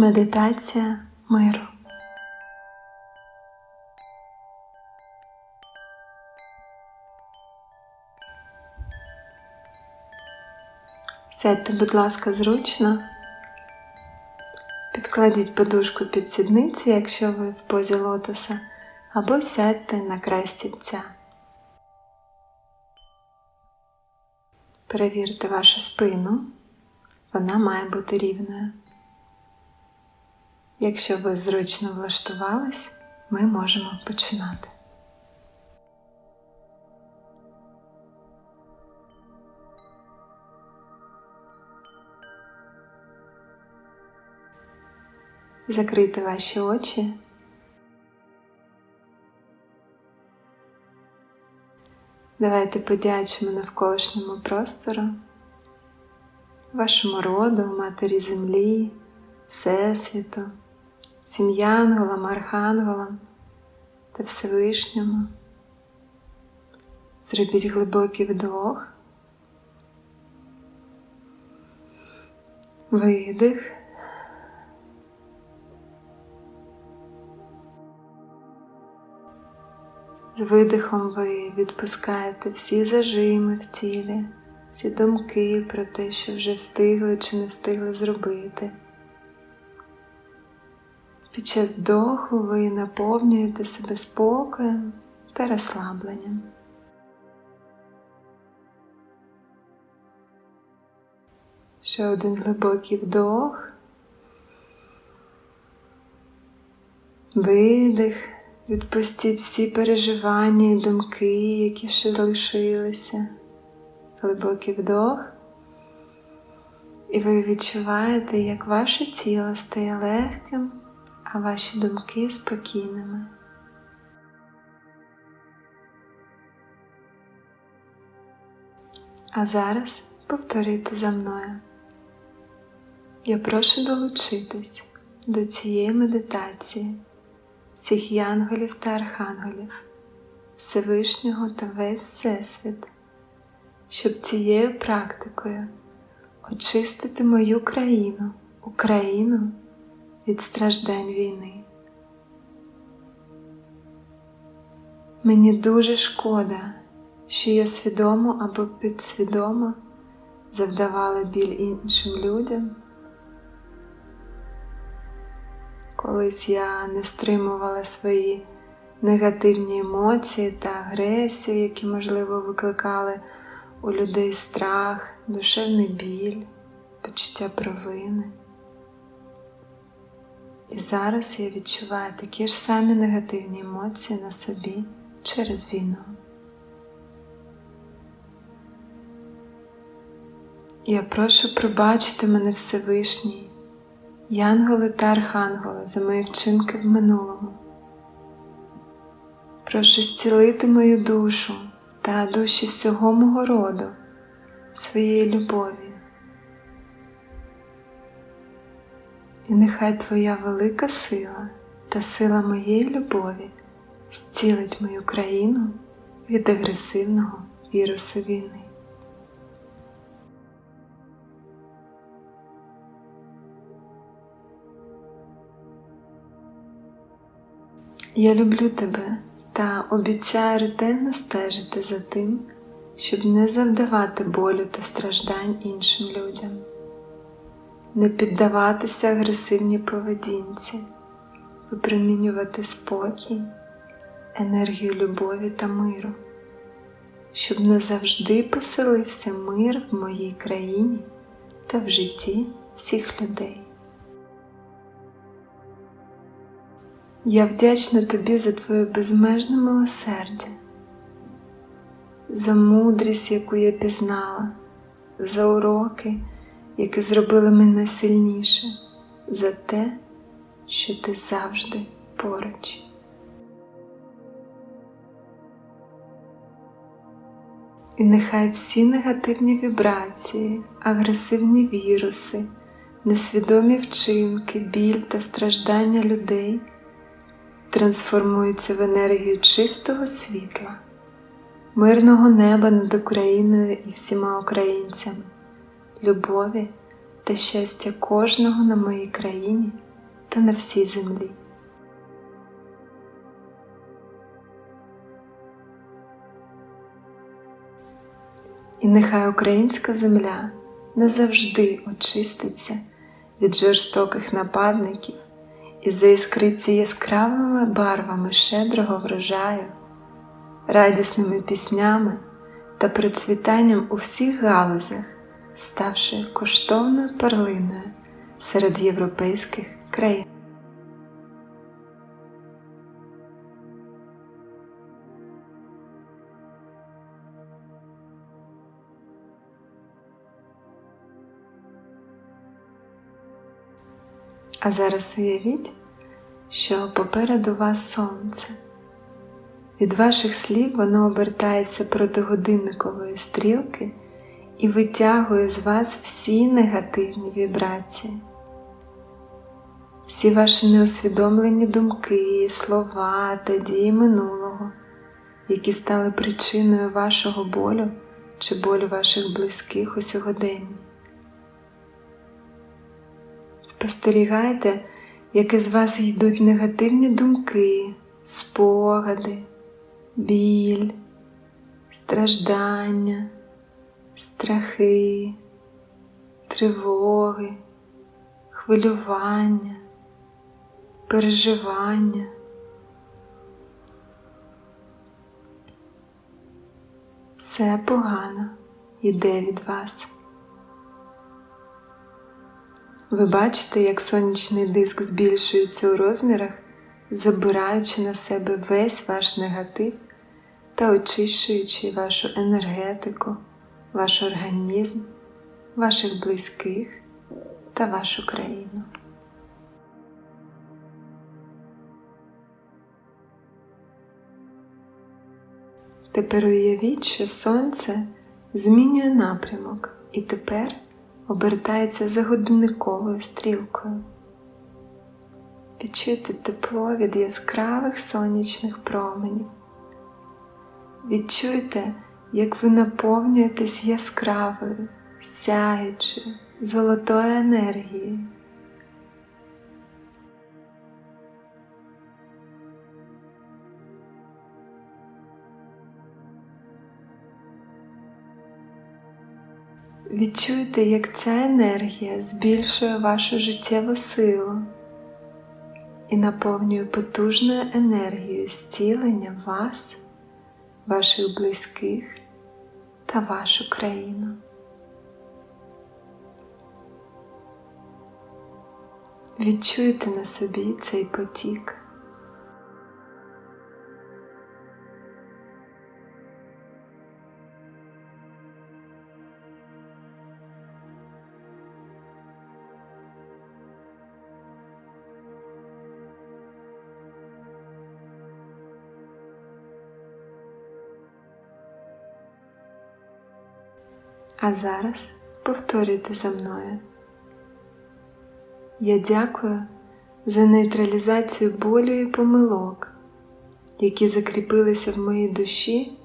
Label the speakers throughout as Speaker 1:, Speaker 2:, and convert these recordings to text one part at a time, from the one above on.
Speaker 1: Медитація миру. Сядьте, будь ласка, зручно. Підкладіть подушку під сідниці, якщо ви в позі лотоса, або сядьте на край стільця. Перевірте вашу спину. Вона має бути рівною. Якщо ви зручно влаштувались, ми можемо починати. Закрийте ваші очі. Давайте подячимо навколишньому простору, вашому роду, матері землі, Всесвіту, всім янголам, архангелам та Всевишньому. Зробіть глибокий вдох, видих. З видихом ви відпускаєте всі зажими в тілі, всі думки про те, що вже встигли чи не встигли зробити. Під час вдоху ви наповнюєте себе спокоєм та розслабленням. Ще один глибокий вдох, видих. Відпустіть всі переживання і думки, які ще залишилися. Глибокий вдох. І ви відчуваєте, як ваше тіло стає легким, а ваші думки спокійними. А зараз повторюйте за мною. Я прошу долучитись до цієї медитації всіх янголів та архангелів, Всевишнього та весь Всесвіт, щоб цією практикою очистити мою країну, Україну від страждань війни. Мені дуже шкода, що я свідомо або підсвідомо завдавала біль іншим людям. Колись я не стримувала свої негативні емоції та агресію, які, можливо, викликали у людей страх, душевний біль, почуття провини. І зараз я відчуваю такі ж самі негативні емоції на собі через війну. Я прошу пробачити мене Всевишній янголи та архангели за мої вчинки в минулому. Прошу зцілити мою душу та душі всього мого роду своєї любові. І нехай Твоя велика сила та сила моєї любові зцілить мою країну від агресивного вірусу війни. Я люблю тебе та обіцяю ретельно стежити за тим, щоб не завдавати болю та страждань іншим людям, не піддаватися агресивній поведінці, випромінювати спокій, енергію любові та миру, щоб назавжди поселився мир в моїй країні та в житті всіх людей. Я вдячна тобі за твоє безмежне милосердя, за мудрість, яку я пізнала, за уроки, які зробили мене сильніше, за те, що ти завжди поруч. І нехай всі негативні вібрації, агресивні віруси, несвідомі вчинки, біль та страждання людей трансформуються в енергію чистого світла, мирного неба над Україною і всіма українцями, любові та щастя кожного на моїй країні та на всій землі. І нехай українська земля назавжди очиститься від жорстоких нападників і заіскриться яскравими барвами щедрого врожаю, радісними піснями та процвітанням у всіх галузях, ставши коштовною перлиною серед європейських країн. А зараз уявіть, що попереду вас сонце. Від ваших слів воно обертається проти годинникової стрілки і витягує з вас всі негативні вібрації, всі ваші неусвідомлені думки, слова та дії минулого, які стали причиною вашого болю чи болю ваших близьких у сьогоденні. Спостерігайте, як із вас йдуть негативні думки, спогади, біль, страждання, страхи, тривоги, хвилювання, переживання. Все погано йде від вас. Ви бачите, як сонячний диск збільшується у розмірах, забираючи на себе весь ваш негатив та очищуючи вашу енергетику, ваш організм, ваших близьких та вашу країну. Тепер уявіть, що сонце змінює напрямок і тепер обертається за годинниковою стрілкою. Відчуйте тепло від яскравих сонячних променів. Відчуйте, як ви наповнюєтесь яскравою, сяючою, золотою енергією. Відчуйте, як ця енергія збільшує вашу життєву силу і наповнює потужною енергією зцілення вас, ваших близьких та вашу країну. Відчуйте на собі цей потік. А зараз повторюйте за мною. Я дякую за нейтралізацію болю і помилок, які закріпилися в моїй душі,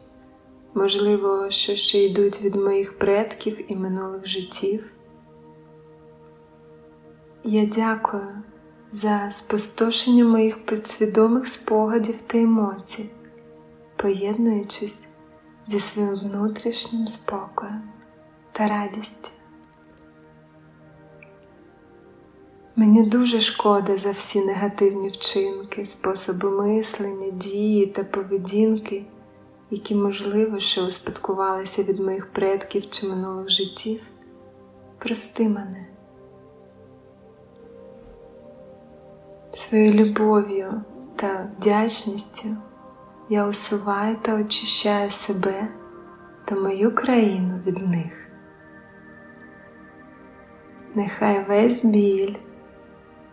Speaker 1: можливо, що ще йдуть від моїх предків і минулих життів. Я дякую за спустошення моїх підсвідомих спогадів та емоцій, поєднуючись зі своїм внутрішнім спокоєм та радістю. Мені дуже шкода за всі негативні вчинки, способи мислення, дії та поведінки, які, можливо, ще успадкувалися від моїх предків чи минулих життів. Прости мене. Своєю любов'ю та вдячністю я усуваю та очищаю себе та мою країну від них. Нехай весь біль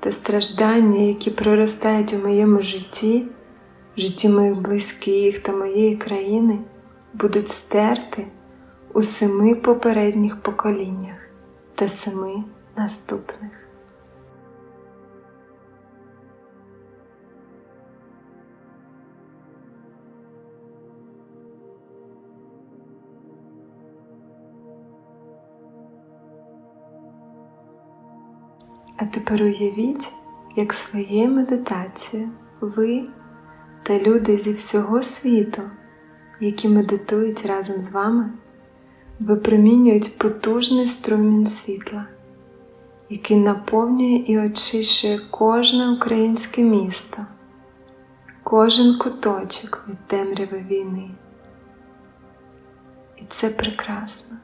Speaker 1: та страждання, які проростають у моєму житті, в житті моїх близьких та моєї країни, будуть стерти у семи попередніх поколіннях та семи наступних. А тепер уявіть, як своєю медитацією ви та люди зі всього світу, які медитують разом з вами, випромінюють потужний струмінь світла, який наповнює і очищує кожне українське місто, кожен куточок від темряви війни. І це прекрасно.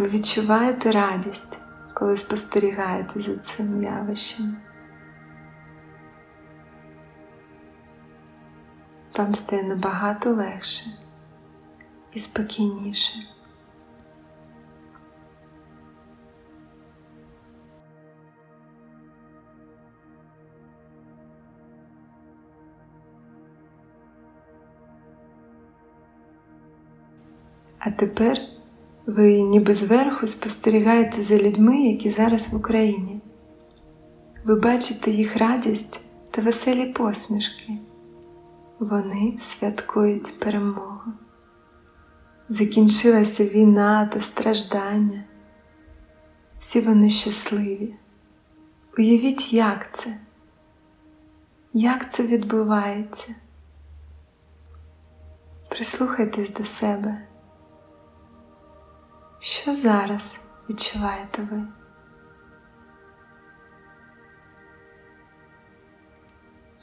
Speaker 1: Ви відчуваєте радість, коли спостерігаєте за цим явищем. Вам стає набагато легше і спокійніше. А тепер ви ніби зверху спостерігаєте за людьми, які зараз в Україні. Ви бачите їх радість та веселі посмішки. Вони святкують перемогу. Закінчилася війна та страждання. Всі вони щасливі. Уявіть, як це, як це відбувається. Прислухайтесь до себе. Що зараз відчуваєте ви?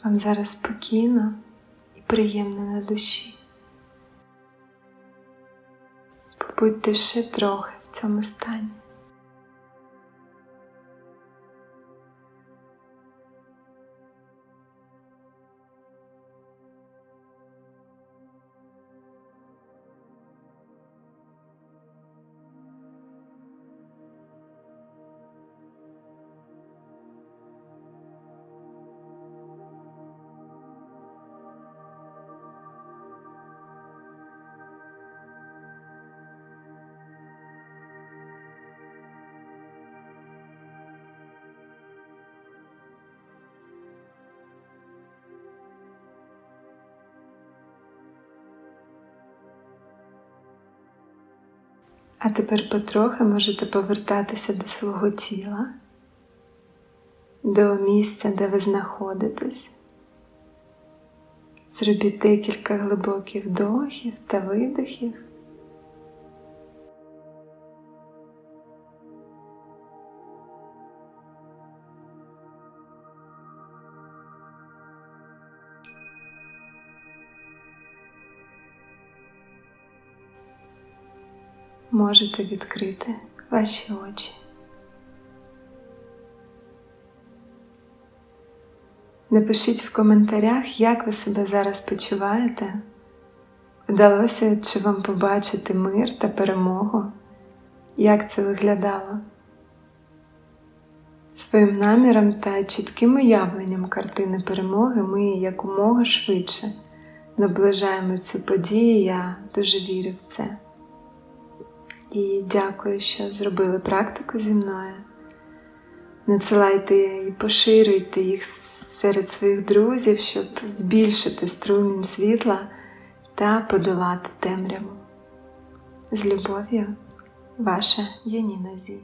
Speaker 1: Вам зараз спокійно і приємно на душі. Побудьте ще трохи в цьому стані. А тепер потрохи можете повертатися до свого тіла, до місця, де ви знаходитесь. Зробіть декілька глибоких вдохів та видохів. Можете відкрити ваші очі. Напишіть в коментарях, як ви себе зараз почуваєте. Вдалося чи вам побачити мир та перемогу, як це виглядало. Своїм наміром та чітким уявленням картини перемоги ми якомога швидше наближаємо цю подію, я дуже вірю в це. І дякую, що зробили практику зі мною. Надсилайте і поширюйте їх серед своїх друзів, щоб збільшити струмінь світла та подолати темряву. З любов'ю, ваша Яніна Зі.